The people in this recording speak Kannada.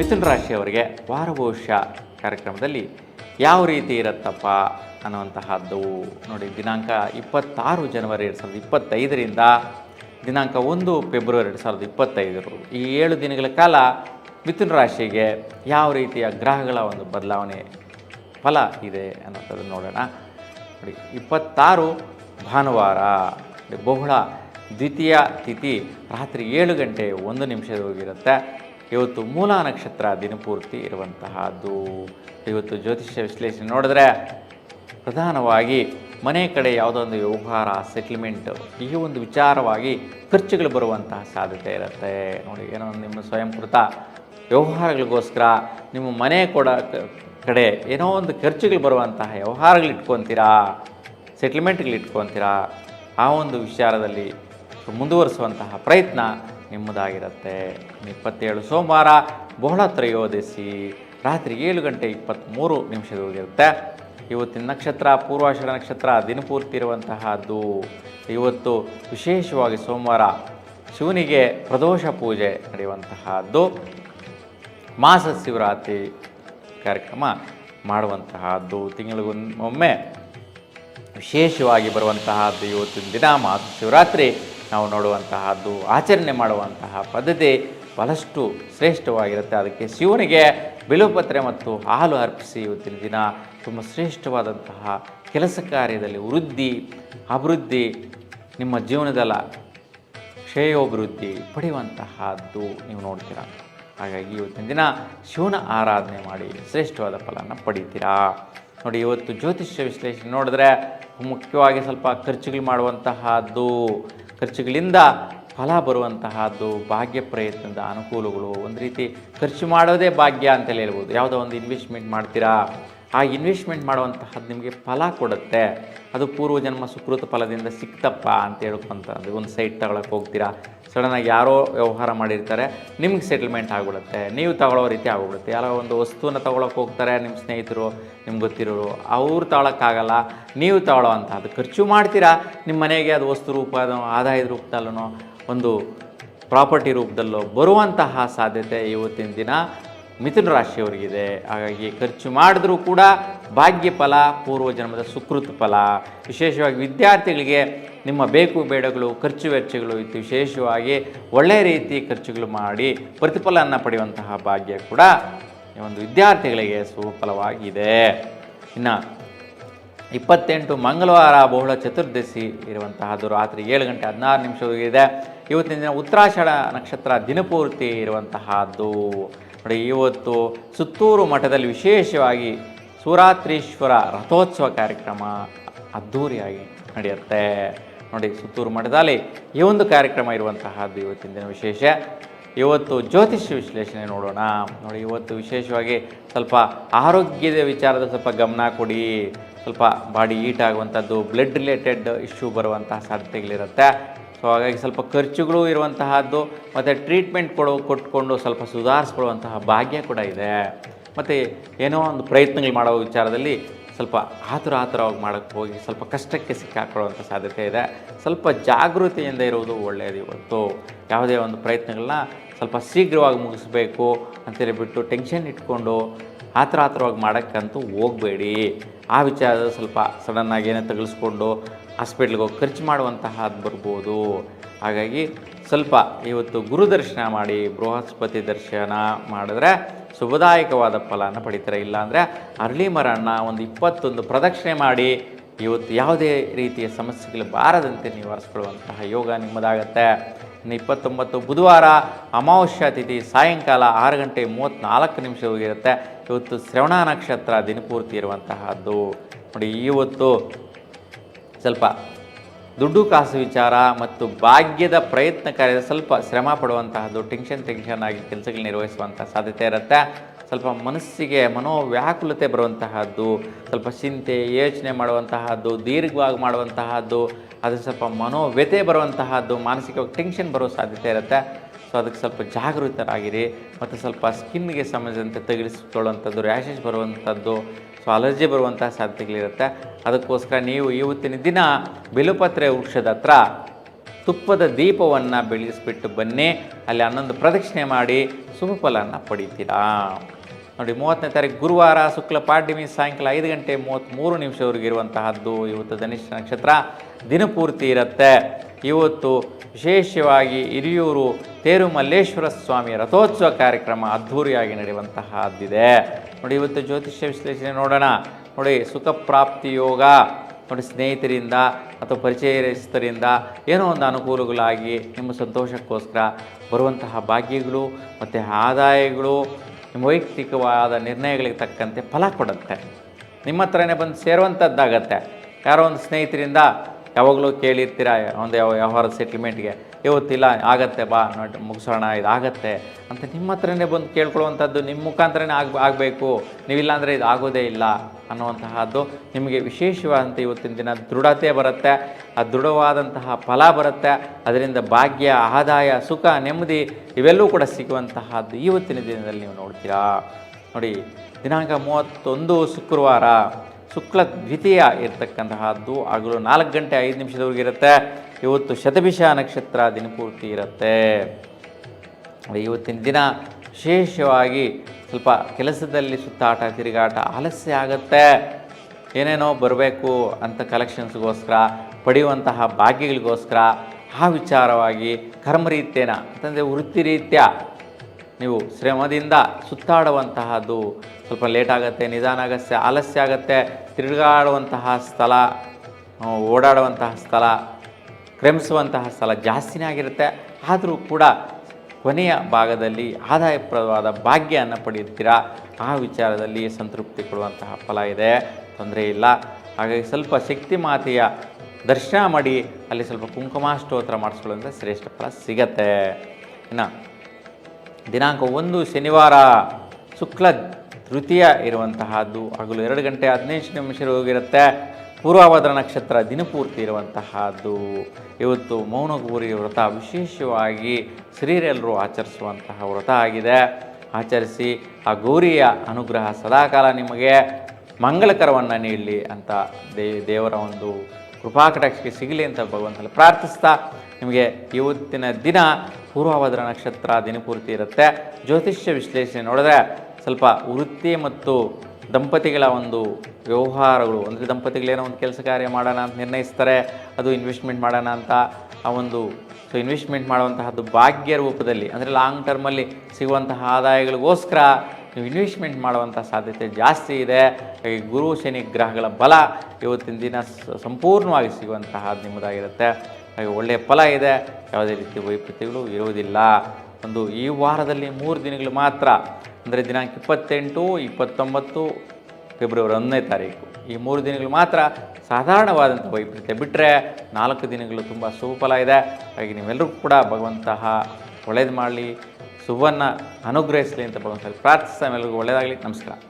ಮಿಥುನ ರಾಶಿಯವರಿಗೆ ವಾರ ಬಹುಶಃ ಕಾರ್ಯಕ್ರಮದಲ್ಲಿ ಯಾವ ರೀತಿ ಇರುತ್ತಪ್ಪ ಅನ್ನುವಂತಹದ್ದು ನೋಡಿ, ದಿನಾಂಕ ಇಪ್ಪತ್ತಾರು ಜನವರಿ ಎರಡು ಸಾವಿರದ ಇಪ್ಪತ್ತೈದರಿಂದ ದಿನಾಂಕ ಒಂದು ಫೆಬ್ರವರಿ ಎರಡು ಸಾವಿರದ ಇಪ್ಪತ್ತೈದರು ಈ ಏಳು ದಿನಗಳ ಕಾಲ ಮಿಥುನ ರಾಶಿಗೆ ಯಾವ ರೀತಿಯ ಗ್ರಹಗಳ ಒಂದು ಬದಲಾವಣೆ ಫಲ ಇದೆ ಅನ್ನೋಂಥದ್ದು ನೋಡೋಣ. ನೋಡಿ, ಇಪ್ಪತ್ತಾರು ಭಾನುವಾರ ಬಹುಳ ದ್ವಿತೀಯ ತಿಥಿ ರಾತ್ರಿ ಏಳು ಗಂಟೆ ಒಂದು ನಿಮಿಷದವರೆಗಿರುತ್ತೆ ಇವತ್ತು ಮೂಲ ನಕ್ಷತ್ರ ದಿನಪೂರ್ತಿ ಇರುವಂತಹದ್ದು. ಇವತ್ತು ಜ್ಯೋತಿಷ್ಯ ವಿಶ್ಲೇಷಣೆ ನೋಡಿದ್ರೆ ಪ್ರಧಾನವಾಗಿ ಮನೆ ಕಡೆ ಯಾವುದೋ ಒಂದು ವ್ಯವಹಾರ ಸೆಟ್ಲ್ಮೆಂಟ್ ಈ ಒಂದು ವಿಚಾರವಾಗಿ ಖರ್ಚುಗಳು ಬರುವಂತಹ ಸಾಧ್ಯತೆ ಇರುತ್ತೆ. ನೋಡಿ, ಏನೋ ನಿಮ್ಮ ಸ್ವಯಂಕೃತ ವ್ಯವಹಾರಗಳಿಗೋಸ್ಕರ ನಿಮ್ಮ ಮನೆ ಕೊಡ ಕಡೆ ಏನೋ ಒಂದು ಖರ್ಚುಗಳು ಬರುವಂತಹ ವ್ಯವಹಾರಗಳು ಇಟ್ಕೊತೀರಾ ಸೆಟ್ಲ್ಮೆಂಟ್ಗಳು ಆ ಒಂದು ವಿಚಾರದಲ್ಲಿ ಮುಂದುವರಿಸುವಂತಹ ಪ್ರಯತ್ನ ನಿಮ್ಮದಾಗಿರುತ್ತೆ. ಇಪ್ಪತ್ತೇಳು ಸೋಮವಾರ ಬಹಳ ತ್ರಯೋದಶಿ. ರಾತ್ರಿ ಏಳು ಗಂಟೆ ಇಪ್ಪತ್ತ್ಮೂರು ನಿಮಿಷದವರೆಗಿರುತ್ತೆ ಇವತ್ತಿನ ನಕ್ಷತ್ರ, ಪೂರ್ವಾಷಾಢ ನಕ್ಷತ್ರ ದಿನಪೂರ್ತಿ ಇರುವಂತಹದ್ದು ಇವತ್ತು ವಿಶೇಷವಾಗಿ ಸೋಮವಾರ ಶಿವನಿಗೆ ಪ್ರದೋಷ ಪೂಜೆ ನಡೆಯುವಂತಹದ್ದು. ಮಾಸ ಶಿವರಾತ್ರಿ ಕಾರ್ಯಕ್ರಮ ಮಾಡುವಂತಹದ್ದು. ತಿಂಗಳಿಗೊಮ್ಮೆ ವಿಶೇಷವಾಗಿ ಬರುವಂತಹದ್ದು ಇವತ್ತಿನ ದಿನ, ಮಾಸ ಶಿವರಾತ್ರಿ. ನಾವು ನೋಡುವಂತಹದ್ದು, ಆಚರಣೆ ಮಾಡುವಂತಹ ಪದ್ಧತಿ ಬಹಳಷ್ಟು ಶ್ರೇಷ್ಠವಾಗಿರುತ್ತೆ. ಅದಕ್ಕೆ ಶಿವನಿಗೆ ಬಿಲುಪತ್ರೆ ಮತ್ತು ಹಾಲು ಅರ್ಪಿಸಿ ಇವತ್ತಿನ ದಿನ ತುಂಬ ಶ್ರೇಷ್ಠವಾದಂತಹ ಕೆಲಸ ಕಾರ್ಯದಲ್ಲಿ ವೃದ್ಧಿ, ಅಭಿವೃದ್ಧಿ, ನಿಮ್ಮ ಜೀವನದಲ್ಲ ಶ್ರೇಯೋಭಿವೃದ್ಧಿ ಪಡೆಯುವಂತಹದ್ದು ನೀವು ನೋಡ್ತೀರಾ. ಹಾಗಾಗಿ ಇವತ್ತಿನ ದಿನ ಶಿವನ ಆರಾಧನೆ ಮಾಡಿ ಶ್ರೇಷ್ಠವಾದ ಫಲನ ಪಡಿತೀರಾ. ನೋಡಿ, ಇವತ್ತು ಜ್ಯೋತಿಷ್ಯ ವಿಶ್ಲೇಷಣೆ ನೋಡಿದ್ರೆ ಮುಖ್ಯವಾಗಿ ಸ್ವಲ್ಪ ಖರ್ಚುಗಳು ಮಾಡುವಂತಹದ್ದು. ಖರ್ಚುಗಳಿಂದ ಫಲ ಬರುವಂತಹದ್ದು, ಭಾಗ್ಯ ಪ್ರಯತ್ನದ ಅನುಕೂಲಗಳು, ಒಂದು ರೀತಿ ಖರ್ಚು ಮಾಡೋದೇ ಭಾಗ್ಯ ಅಂತಲೇ ಹೇಳ್ಬೋದು. ಯಾವುದೋ ಒಂದು ಇನ್ವೆಸ್ಟ್ಮೆಂಟ್ ಮಾಡ್ತೀರಾ? ಆ ಇನ್ವೆಸ್ಟ್ಮೆಂಟ್ ಮಾಡುವಂತಹದ್ದು ನಿಮಗೆ ಫಲ ಕೊಡುತ್ತೆ. ಅದು ಪೂರ್ವಜನ್ಮ ಸುಕೃತ ಫಲದಿಂದ ಸಿಕ್ತಪ್ಪ ಅಂತ ಹೇಳ್ಕೊಂತ ಒಂದು ಸೈಟ್ ತಗೊಳಕ್ಕೆ ಹೋಗ್ತೀರಾ? ಸಡನ್ನಾಗಿ ಯಾರೋ ವ್ಯವಹಾರ ಮಾಡಿರ್ತಾರೆ, ನಿಮ್ಗೆ ಸೆಟಲ್ಮೆಂಟ್ ಆಗಿಬಿಡುತ್ತೆ, ನೀವು ತಗೊಳ್ಳೋ ರೀತಿ ಆಗಿಬಿಡುತ್ತೆ. ಯಾರೋ ಒಂದು ವಸ್ತುನ ತಗೊಳಕ್ಕೆ ಹೋಗ್ತಾರೆ ನಿಮ್ಮ ಸ್ನೇಹಿತರು ನಿಮ್ಗೆ ಗೊತ್ತಿರೋರು, ಅವ್ರು ತಗೊಳಕ್ಕಾಗಲ್ಲ, ನೀವು ತಗೊಳ್ಳೋ ಅದು ಖರ್ಚು ಮಾಡ್ತೀರಾ? ನಿಮ್ಮ ಮನೆಗೆ ಅದು ವಸ್ತು ರೂಪದ ಆದಾಯದ ರೂಪದಲ್ಲೂ ಒಂದು ಪ್ರಾಪರ್ಟಿ ರೂಪದಲ್ಲೋ ಬರುವಂತಹ ಸಾಧ್ಯತೆ ಇವತ್ತಿನ ದಿನ. ಮಿಥುನ ರಾಶಿಯವರಿಗಿದೆ. ಹಾಗಾಗಿ ಖರ್ಚು ಮಾಡಿದ್ರೂ ಕೂಡ ಭಾಗ್ಯ ಫಲ ಪೂರ್ವಜನ್ಮದ ಸುಕೃತ ಫಲ. ವಿಶೇಷವಾಗಿ ವಿದ್ಯಾರ್ಥಿಗಳಿಗೆ ನಿಮ್ಮ ಬೇಕು ಬೇಡಗಳು, ಖರ್ಚು ವೆಚ್ಚಗಳು ಇತ್ತು. ವಿಶೇಷವಾಗಿ ಒಳ್ಳೆಯ ರೀತಿ ಖರ್ಚುಗಳು ಮಾಡಿ ಪ್ರತಿಫಲವನ್ನು ಪಡೆಯುವಂತಹ ಭಾಗ್ಯ ಕೂಡ ಒಂದು ವಿದ್ಯಾರ್ಥಿಗಳಿಗೆ ಸುಫಲವಾಗಿದೆ. ಇನ್ನು ಇಪ್ಪತ್ತೆಂಟು ಮಂಗಳವಾರ ಬಹುಳ ಚತುರ್ದಶಿ ಇರುವಂತಹದ್ದು. ರಾತ್ರಿ ಏಳು ಗಂಟೆ ಹದಿನಾರು ನಿಮಿಷವಾಗಿದೆ ಇವತ್ತಿನ ದಿನ ಉತ್ತರಾಷಾಢ ನಕ್ಷತ್ರ ದಿನಪೂರ್ತಿ ಇರುವಂತಹದ್ದು. ನೋಡಿ ಇವತ್ತು ಸುತ್ತೂರು ಮಠದಲ್ಲಿ ವಿಶೇಷವಾಗಿ ಸೂರಾತ್ರೀಶ್ವರ ರಥೋತ್ಸವ ಕಾರ್ಯಕ್ರಮ ಅದ್ಧೂರಿಯಾಗಿ ನಡೆಯುತ್ತೆ. ನೋಡಿ, ಸುತ್ತೂರು ಮಠದಲ್ಲಿ ಈ ಒಂದು ಕಾರ್ಯಕ್ರಮ ಇರುವಂತಹದ್ದು ಇವತ್ತಿನ ದಿನ ವಿಶೇಷ. ಇವತ್ತು ಜ್ಯೋತಿಷ್ಯ ವಿಶ್ಲೇಷಣೆ ನೋಡೋಣ. ನೋಡಿ, ಇವತ್ತು ವಿಶೇಷವಾಗಿ ಸ್ವಲ್ಪ ಆರೋಗ್ಯದ ವಿಚಾರದ ಸ್ವಲ್ಪ ಗಮನ ಕೊಡಿ. ಸ್ವಲ್ಪ ಬಾಡಿ ಈಟ್ ಆಗುವಂಥದ್ದು ಬ್ಲಡ್ ರಿಲೇಟೆಡ್ ಇಶ್ಯೂ ಬರುವಂತಹ ಸಾಧ್ಯತೆಗಳಿರುತ್ತೆ. ಸೊ ಹಾಗಾಗಿ ಸ್ವಲ್ಪ ಖರ್ಚುಗಳು ಇರುವಂತಹದ್ದು, ಮತ್ತು ಟ್ರೀಟ್ಮೆಂಟ್ ಕೊಡೋ, ಕೊಟ್ಕೊಂಡು ಸ್ವಲ್ಪ ಸುಧಾರಿಸ್ಕೊಳ್ಳುವಂತಹ ಭಾಗ್ಯ ಕೂಡ ಇದೆ. ಮತ್ತು ಏನೋ ಒಂದು ಪ್ರಯತ್ನಗಳು ಮಾಡೋ ವಿಚಾರದಲ್ಲಿ ಸ್ವಲ್ಪ ಆತುರ ಆತುರವಾಗಿ ಮಾಡೋಕ್ಕೆ ಹೋಗಿ ಸ್ವಲ್ಪ ಕಷ್ಟಕ್ಕೆ ಸಿಕ್ಕಾಕೊಳ್ಳುವಂಥ ಸಾಧ್ಯತೆ ಇದೆ. ಸ್ವಲ್ಪ ಜಾಗೃತಿಯಿಂದ ಇರುವುದು ಒಳ್ಳೆಯದು ಇವತ್ತು. ಯಾವುದೇ ಒಂದು ಪ್ರಯತ್ನಗಳನ್ನ ಸ್ವಲ್ಪ ಶೀಘ್ರವಾಗಿ ಮುಗಿಸ್ಬೇಕು ಅಂತೇಳಿ ಬಿಟ್ಟು ಟೆನ್ಷನ್ ಇಟ್ಕೊಂಡು ಆತುರ ಆತರವಾಗಿ ಮಾಡೋಕ್ಕಂತೂ ಹೋಗಬೇಡಿ. ಆ ವಿಚಾರ ಸ್ವಲ್ಪ ಸಡನ್ನಾಗಿ ಏನೇ ತಗಲಿಸ್ಕೊಂಡು ಹಾಸ್ಪಿಟ್ಲಿಗೆ ಹೋಗಿ ಖರ್ಚು ಮಾಡುವಂತಹದ್ದು ಬರ್ಬೋದು. ಹಾಗಾಗಿ ಸ್ವಲ್ಪ ಇವತ್ತು ಗುರು ದರ್ಶನ ಮಾಡಿ, ಬೃಹಸ್ಪತಿ ದರ್ಶನ ಮಾಡಿದ್ರೆ ಶುಭದಾಯಕವಾದ ಫಲನ ಪಡಿತಾರೆ. ಇಲ್ಲಾಂದರೆ ಅರಳಿ ಮರನ್ನ ಒಂದು ಇಪ್ಪತ್ತೊಂದು ಪ್ರದಕ್ಷಿಣೆ ಮಾಡಿ ಇವತ್ತು ಯಾವುದೇ ರೀತಿಯ ಸಮಸ್ಯೆಗಳು ಬಾರದಂತೆ ನಿವಾರಿಸ್ಕೊಳ್ಳುವಂತಹ ಯೋಗ ನಿಮ್ಮದಾಗತ್ತೆ. ಇನ್ನು ಇಪ್ಪತ್ತೊಂಬತ್ತು ಬುಧವಾರ ಅಮಾವಾಸ್ಯ ತಿಥಿ ಸಾಯಂಕಾಲ ಆರು ಗಂಟೆ ಮೂವತ್ತ್ನಾಲ್ಕು ನಿಮಿಷ ಹೋಗಿರುತ್ತೆ. ಇವತ್ತು ಶ್ರವಣ ನಕ್ಷತ್ರ ದಿನಪೂರ್ತಿ ಇರುವಂತಹದ್ದು. ನೋಡಿ, ಇವತ್ತು ಸ್ವಲ್ಪ ದುಡ್ಡು ಕಾಸು ವಿಚಾರ ಮತ್ತು ಭಾಗ್ಯದ ಪ್ರಯತ್ನ ಕಾರ್ಯದ ಸ್ವಲ್ಪ ಶ್ರಮ ಪಡುವಂತಹದ್ದು ಟೆನ್ಷನ್ ಟೆನ್ಷನ್ ಆಗಿ ಕೆಲಸಗಳು ನಿರ್ವಹಿಸುವಂಥ ಸಾಧ್ಯತೆ ಇರುತ್ತೆ. ಸ್ವಲ್ಪ ಮನಸ್ಸಿಗೆ ಮನೋವ್ಯಾಕುಲತೆ ಬರುವಂತಹದ್ದು, ಸ್ವಲ್ಪ ಚಿಂತೆ, ಯೋಚನೆ ಮಾಡುವಂತಹದ್ದು, ದೀರ್ಘವಾಗಿ ಮಾಡುವಂತಹದ್ದು, ಅದು ಸ್ವಲ್ಪ ಮನೋವ್ಯತೆ ಬರುವಂತಹದ್ದು, ಮಾನಸಿಕವಾಗಿ ಟೆನ್ಷನ್ ಬರೋ ಸಾಧ್ಯತೆ ಇರುತ್ತೆ. ಸೊ ಅದಕ್ಕೆ ಸ್ವಲ್ಪ ಜಾಗೃತರಾಗಿರಿ ಮತ್ತು ಸ್ವಲ್ಪ ಸ್ಕಿನ್ಗೆ ಸಂಬಂಧಿಸಿದಂತೆ ತಗುಲಿಸಿಕೊಳ್ಳುವಂಥದ್ದು ರ್ಯಾಷಸ್ ಬರುವಂಥದ್ದು, ಸೊ, ಅಲರ್ಜಿ ಬರುವಂಥ ಸಾಧ್ಯತೆಗಳಿರುತ್ತೆ. ಅದಕ್ಕೋಸ್ಕರ ನೀವು ಇವತ್ತಿನ ದಿನ ಬಿಲುಪತ್ರೆ ವೃಕ್ಷದ ಹತ್ರ ತುಪ್ಪದ ದೀಪವನ್ನು ಬೆಳೆಸಿಬಿಟ್ಟು ಬನ್ನಿ. ಅಲ್ಲಿ ಹನ್ನೊಂದು ಪ್ರದಕ್ಷಿಣೆ ಮಾಡಿ ಶುಭ ಫಲನ ಪಡಿತೀರಾ? ನೋಡಿ, ಮೂವತ್ತನೇ ತಾರೀಕು ಗುರುವಾರ, ಶುಕ್ಲ ಪಾಡ್ಯಮಿ, ಸಾಯಂಕಾಲ ಐದು ಗಂಟೆ ಮೂವತ್ತ್ಮೂರು ನಿಮಿಷವರೆಗೆ ಇರುವಂತಹದ್ದು ಇವತ್ತು ಧನಿಷ್ಠ ನಕ್ಷತ್ರ. ದಿನಪೂರ್ತಿ ಇರುತ್ತೆ. ಇವತ್ತು ವಿಶೇಷವಾಗಿ ಹಿರಿಯೂರು ತೇರು ಮಲ್ಲೇಶ್ವರ ಸ್ವಾಮಿ ರಥೋತ್ಸವ ಕಾರ್ಯಕ್ರಮ ಅದ್ಧೂರಿಯಾಗಿ ನಡೆಯುವಂತಹದ್ದಿದೆ. ನೋಡಿ, ಇವತ್ತು ಜ್ಯೋತಿಷ್ಯ ವಿಶ್ಲೇಷಣೆ ನೋಡೋಣ. ನೋಡಿ ಸುಖ ಪ್ರಾಪ್ತಿ ಯೋಗ, ನೋಡಿ, ಸ್ನೇಹಿತರಿಂದ ಅಥವಾ ಪರಿಚಯಸ್ಥರಿಂದ ಏನೋ ಒಂದು ಅನುಕೂಲಗಳಾಗಿ ನಿಮ್ಮ ಸಂತೋಷಕ್ಕೋಸ್ಕರ ಬರುವಂತಹ ಭಾಗ್ಯಗಳು ಮತ್ತು ಆದಾಯಗಳು, ನಿಮ್ಮ ವೈಯಕ್ತಿಕವಾದ ನಿರ್ಣಯಗಳಿಗೆ ತಕ್ಕಂತೆ ಫಲ ಕೊಡುತ್ತೆ. ನಿಮ್ಮ ಹತ್ರನೇ ಬಂದು ಸೇರುವಂಥದ್ದಾಗತ್ತೆ ಯಾರೋ ಒಂದು ಸ್ನೇಹಿತರಿಂದ ಯಾವಾಗಲೂ ಕೇಳಿರ್ತೀರ, ಒಂದು ಯಾವ ವ್ಯವಹಾರ ಸೆಟ್ಲ್ಮೆಂಟ್ಗೆ ಇವತ್ತಿಲ್ಲ, ಆಗತ್ತೆ, ಬಾ, ನೋಡಿ, ಮುಗಿಸೋಣ, ಇದು ಆಗತ್ತೆ ಅಂತ ನಿಮ್ಮ ಹತ್ರನೇ ಬಂದು ಕೇಳ್ಕೊಳ್ಳುವಂಥದ್ದು ನಿಮ್ಮ ಮುಖಾಂತರನೇ ಆಗ, ಆಗಬೇಕು. ನೀವಿಲ್ಲ ಅಂದರೆ ಇದು ಆಗೋದೇ ಇಲ್ಲ ಅನ್ನುವಂತಹದ್ದು ನಿಮಗೆ ವಿಶೇಷವಾದಂಥ ಇವತ್ತಿನ ದಿನ. ದೃಢತೆ ಬರುತ್ತೆ, ಆ ದೃಢವಾದಂತಹ ಫಲ ಬರುತ್ತೆ. ಅದರಿಂದ ಭಾಗ್ಯ, ಆದಾಯ, ಸುಖ, ನೆಮ್ಮದಿ ಇವೆಲ್ಲವೂ ಕೂಡ ಸಿಗುವಂತಹದ್ದು ಇವತ್ತಿನ ದಿನದಲ್ಲಿ ನೀವು ನೋಡ್ತೀರಾ. ನೋಡಿ, ದಿನಾಂಕ ಮೂವತ್ತೊಂದು ಶುಕ್ರವಾರ. ಶುಕ್ಲ ದ್ವಿತೀಯ ಇರತಕ್ಕಂತಹದ್ದು. ಆಗಲು ನಾಲ್ಕು ಗಂಟೆ ಐದು ನಿಮಿಷದವರೆಗೆ ಇರುತ್ತೆ. ಇವತ್ತು ಶತಭಿಷ ನಕ್ಷತ್ರ ದಿನಪೂರ್ತಿ ಇರುತ್ತೆ. ಇವತ್ತಿನ ದಿನ ವಿಶೇಷವಾಗಿ ಸ್ವಲ್ಪ ಕೆಲಸದಲ್ಲಿ ಸುತ್ತಾಟ, ತಿರುಗಾಟ, ಆಲಸ್ಯ ಆಗುತ್ತೆ. ಏನೇನೋ ಬರಬೇಕು ಅಂತ ಕಲೆಕ್ಷನ್ಸ್ಗೋಸ್ಕರ ಪಡೆಯುವಂತಹ ಭಾಗ್ಯಗಳಿಗೋಸ್ಕರ, ಆ ವಿಚಾರವಾಗಿ ಕರ್ಮರೀತ್ಯನ, ಅಂತಂದರೆ ವೃತ್ತಿ ರೀತ್ಯ ನೀವು ಶ್ರಮದಿಂದ ಸುತ್ತಾಡುವಂತಹದ್ದು ಸ್ವಲ್ಪ ಲೇಟ್ ಆಗುತ್ತೆ, ನಿಧಾನ ಆಗತ್ತೆ, ಆಲಸ್ಯ ಆಗುತ್ತೆ, ತಿರುಗಾಡುವಂತಹ ಸ್ಥಳ ಓಡಾಡುವಂತಹ ಸ್ಥಳ, ಕ್ರಮಿಸುವಂತಹ ಸ್ಥಳ ಜಾಸ್ತಿನೇ ಆಗಿರುತ್ತೆ. ಆದರೂ ಕೂಡ ಕೊನೆಯ ಭಾಗದಲ್ಲಿ ಆದಾಯಪ್ರದವಾದ ಭಾಗ್ಯವನ್ನು ಪಡೆಯುತ್ತೀರಾ? ಆ ವಿಚಾರದಲ್ಲಿ ಸಂತೃಪ್ತಿ ಕೊಡುವಂತಹ ಫಲ ಇದೆ. ತೊಂದರೆ ಇಲ್ಲ. ಹಾಗಾಗಿ ಸ್ವಲ್ಪ ಶಕ್ತಿ ಮಾತೆಯ ದರ್ಶನ ಮಾಡಿ, ಅಲ್ಲಿ ಸ್ವಲ್ಪ ಕುಂಕುಮಾಷ್ಟೋತ್ರ ಸ್ತೋತ್ರ ಮಾಡಿಸ್ಕೊಳ್ಳೋದ್ರಿಂದ ಶ್ರೇಷ್ಠ ಫಲ ಸಿಗತ್ತೆ. ಇನ್ನು ದಿನಾಂಕ ಒಂದು ಶನಿವಾರ ಶುಕ್ಲ ತೃತೀಯ ಇರುವಂತಹದ್ದು. ಹಗಲು ಎರಡು ಗಂಟೆ ಹದಿನೈದು ನಿಮಿಷ ಹೋಗಿರುತ್ತೆ. ಪೂರ್ವಭದ್ರ ನಕ್ಷತ್ರ ದಿನಪೂರ್ತಿ ಇರುವಂತಹದ್ದು. ಇವತ್ತು ಮೌನಗೌರಿ ವ್ರತ ವಿಶೇಷವಾಗಿ ಶ್ರೀರೆಲ್ಲರೂ ಆಚರಿಸುವಂತಹ ವ್ರತ ಆಗಿದೆ. ಆಚರಿಸಿ ಆ ಗೌರಿಯ ಅನುಗ್ರಹ ಸದಾಕಾಲ ನಿಮಗೆ ಮಂಗಳಕರವನ್ನು ನೀಡಲಿ ಅಂತ ದೇವರ ಒಂದು ಕೃಪಾಕಟಾಕ್ಷಕ್ಕೆ ಸಿಗಲಿ ಅಂತ ಭಗವಂತನಲ್ಲಿ ಪ್ರಾರ್ಥಿಸ್ತಾ ನಿಮಗೆ ಇವತ್ತಿನ ದಿನ ಪೂರ್ವಭದ್ರ ನಕ್ಷತ್ರ ದಿನಪೂರ್ತಿ ಇರುತ್ತೆ. ಜ್ಯೋತಿಷ್ಯ ವಿಶ್ಲೇಷಣೆ ನೋಡಿದ್ರೆ ಸ್ವಲ್ಪ ವೃತ್ತಿ ಮತ್ತು ದಂಪತಿಗಳ ಒಂದು ವ್ಯವಹಾರಗಳು, ಅಂದರೆ ದಂಪತಿಗಳೇನೋ ಒಂದು ಕೆಲಸ ಕಾರ್ಯ ಮಾಡೋಣ ಅಂತ ನಿರ್ಣಯಿಸ್ತಾರೆ, ಅದು ಇನ್ವೆಸ್ಟ್ಮೆಂಟ್ ಮಾಡೋಣ ಅಂತ ಆ ಒಂದು ಸೊ ಇನ್ವೆಸ್ಟ್ಮೆಂಟ್ ಮಾಡುವಂತಹದ್ದು ಭಾಗ್ಯ ರೂಪದಲ್ಲಿ, ಅಂದರೆ ಲಾಂಗ್ ಟರ್ಮಲ್ಲಿ ಸಿಗುವಂತಹ ಆದಾಯಗಳಿಗೋಸ್ಕರ ನೀವು ಇನ್ವೆಸ್ಟ್ಮೆಂಟ್ ಮಾಡುವಂಥ ಸಾಧ್ಯತೆ ಜಾಸ್ತಿ ಇದೆ. ಹಾಗಾಗಿ ಗುರು ಶನಿ ಗ್ರಹಗಳ ಬಲ ಇವತ್ತಿನ ದಿನ ಸಂಪೂರ್ಣವಾಗಿ ಸಿಗುವಂತಹ ನಿಮ್ಮದಾಗಿರುತ್ತೆ. ಹಾಗೆ ಒಳ್ಳೆಯ ಫಲ ಇದೆ. ಯಾವುದೇ ರೀತಿ ವೈಪರೀತ್ಯಗಳು ಇರುವುದಿಲ್ಲ. ಒಂದು ಈ ವಾರದಲ್ಲಿ ಮೂರು ದಿನಗಳು ಮಾತ್ರ, ಅಂದರೆ ದಿನಾಂಕ ಇಪ್ಪತ್ತೆಂಟು, ಇಪ್ಪತ್ತೊಂಬತ್ತು, ಫೆಬ್ರವರಿ ಒಂದನೇ ತಾರೀಕು. ಈ ಮೂರು ದಿನಗಳು ಮಾತ್ರ ಸಾಧಾರಣವಾದಂಥ ವೈಪರೀತ್ಯ ಬಿಟ್ಟರೆ ನಾಲ್ಕು ದಿನಗಳು ತುಂಬ ಸುಫಲ ಇದೆ. ಹಾಗೆ ನೀವೆಲ್ಲರೂ ಕೂಡ ಭಗವಂತಹ ಒಳ್ಳೇದು ಮಾಡಲಿ. ಶುಭವನ್ನು ಅನುಗ್ರಹಿಸಲಿ ಅಂತ ಭಗವಂತ ಪ್ರಾರ್ಥಿಸ್ತಾ ಎಲ್ಲರಿಗೂ ಒಳ್ಳೆಯದಾಗಲಿ. ನಮಸ್ಕಾರ.